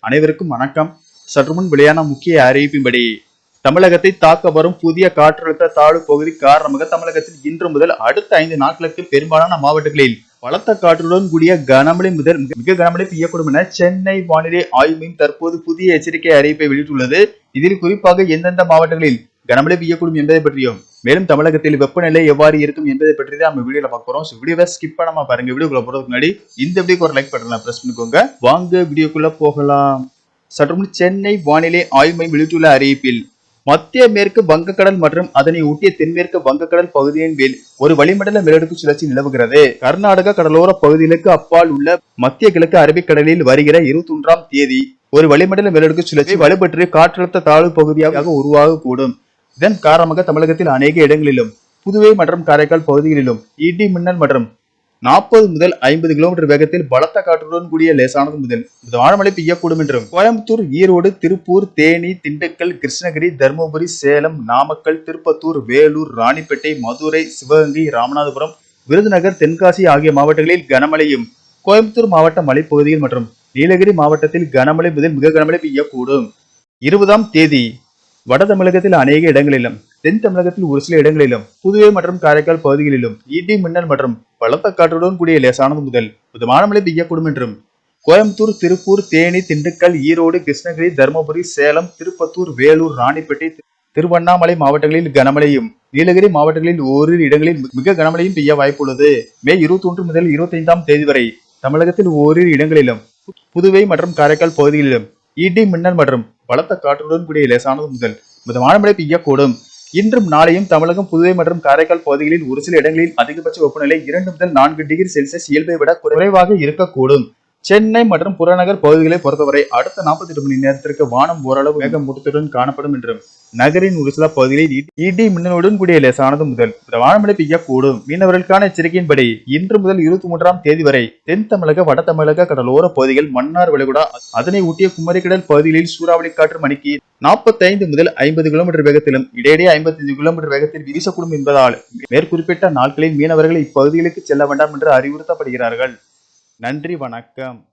அனைவருக்கும் வணக்கம். சற்று முன் வெளியான முக்கிய அறிவிப்பின்படி தமிழகத்தை தாக்க வரும் புதிய காற்றழுத்த தாழ்வு பகுதி காரணமாக தமிழகத்தில் இன்று முதல் அடுத்த ஐந்து நாட்களுக்கு பெரும்பாலான மாவட்டங்களில் பலத்த காற்றுடன் கூடிய கனமழை முதல் மிக- கனமழை பெய்யக்கூடும் என சென்னை வானிலை ஆய்வு மையம் தற்போது புதிய எச்சரிக்கை அறிவிப்பை வெளியிட்டுள்ளது. இதில் குறிப்பாக எந்தெந்த மாவட்டங்களில் கனமழை பெய்யக்கூடும் என்பதை பற்றியும் மேலும் தமிழகத்தில் வெப்பநிலை எவ்வாறு இருக்கும் என்பதை பற்றி தான் நம்ம வீடியோல பார்க்க போறோம். வீடியோவை ஸ்கிப் பண்ணாம பாருங்க. வீடியோக்குள்ள போறதுக்கு முன்னாடி இந்த வீடியோக்கு ஒரு லைக் பட்டனை பிரஸ் பண்ணிக்கோங்க. வாங்க வீடியோக்குள்ள போகலாம். சற்று முன் சென்னை வானிலை ஆய்வு மையம் வெளியிட்டுள்ள அறிவிப்பில் மத்திய மேற்கு வங்கக்கடல் மற்றும் அதனை ஒட்டிய தென்மேற்கு வங்கக்கடல் பகுதியின் மேல் ஒரு வளிமண்டல மேலடுக்கு சுழற்சி நிலவுகிறது. கர்நாடக கடலோர பகுதிகளுக்கு அப்பால் உள்ள மத்திய கிழக்கு அரபிக்கடலில் வருகிற இருபத்தி ஒன்றாம் தேதி ஒரு வளிமண்டல மேலடுக்கு சுழற்சி வலுப்பெற்று காற்றழுத்த தாழ்வு பகுதியாக உருவாகக்கூடும். இதன் காரணமாக தமிழகத்தில் அநேக இடங்களிலும் புதுவை மற்றும் காரைக்கால் பகுதிகளிலும் இடி மின்னல் மற்றும் நாற்பது முதல் ஐம்பது கிலோமீட்டர் வேகத்தில் பலத்த காற்றுடன் கூடிய லேசானது முதல் மிதமான பெய்யக்கூடும் என்றும் கோயம்புத்தூர் ஈரோடு திருப்பூர் தேனி திண்டுக்கல் கிருஷ்ணகிரி தருமபுரி சேலம் நாமக்கல் திருப்பத்தூர் வேலூர் ராணிப்பேட்டை மதுரை சிவகங்கை ராமநாதபுரம் விருதுநகர் தென்காசி ஆகிய மாவட்டங்களில் கனமழையும் கோயம்புத்தூர் மாவட்ட மலைப்பகுதியில் மற்றும் நீலகிரி மாவட்டத்தில் கனமழை முதல் மிக கனமழை பெய்யக்கூடும். இருபதாம் தேதி வட தமிழகத்தில் அநேக இடங்களிலும் தென் தமிழகத்தில் ஒரு சில இடங்களிலும் புதுவை மற்றும் காரைக்கால் பகுதிகளிலும் இடி மின்னல் மற்றும் பலத்த காற்றுடன் கூடிய லேசானது முதல் மிதமான மழை பெய்யக்கூடும் என்றும் கோயம்புத்தூர் திருப்பூர் தேனி திண்டுக்கல் ஈரோடு கிருஷ்ணகிரி தருமபுரி சேலம் திருப்பத்தூர் வேலூர் ராணிப்பேட்டை திருவண்ணாமலை மாவட்டங்களில் கனமழையும் நீலகிரி மாவட்டங்களில் ஓரிரு இடங்களில் மிக கனமழையும் பெய்ய வாய்ப்புள்ளது. மே இருபத்தி ஒன்று முதல் இருபத்தி ஐந்தாம் தேதி வரை தமிழகத்தில் ஓரிரு இடங்களிலும் புதுவை மற்றும் காரைக்கால் பகுதிகளிலும் இடி மின்னல் மற்றும் பலத்த காற்றுடன் கூடிய லேசானது முதல். மிதமான மழை பெய்யக்கூடும். இன்றும் நாளையும் தமிழகம் புதுவை மற்றும் காரைக்கால் பகுதிகளில் ஒரு சில இடங்களில் அதிகபட்ச வெப்பநிலை இரண்டு முதல் நான்கு டிகிரி செல்சியஸ் இயல்பை விட குறைவாக இருக்கக்கூடும். சென்னை மற்றும் புறநகர் பகுதிகளை பொறுத்தவரை அடுத்த 48 மணி நேரத்திற்கு வானம் ஓரளவு மேகமூட்டத்துடன் காணப்படும் என்றும் நகரின் ஒரு சில பகுதிகளில் இடி- மின்னலுடன் கூடிய லேசானது முதல். மிதமான மழை பெய்யக்கூடும். மீனவர்களுக்கான எச்சரிக்கையின்படி இன்று முதல் இருபத்தி மூன்றாம் தேதி வரை தென் தமிழக வட தமிழக கடலோர பகுதிகள் மன்னார் வளைகுடா அதனை ஒட்டிய குமரிக்கடல் பகுதிகளில் சூறாவளி காற்று மணிக்கு 45 முதல் ஐம்பது கிலோமீட்டர் வேகத்திலும் இடையிடையே 55 கிலோமீட்டர் வேகத்தில் வீசக்கூடும் என்பதால் மேற்குறிப்பிட்ட நாட்களில் மீனவர்கள் இப்பகுதிகளுக்கு செல்ல வேண்டாம் என்று அறிவுறுத்தப்படுகிறார்கள். நன்றி வணக்கம்.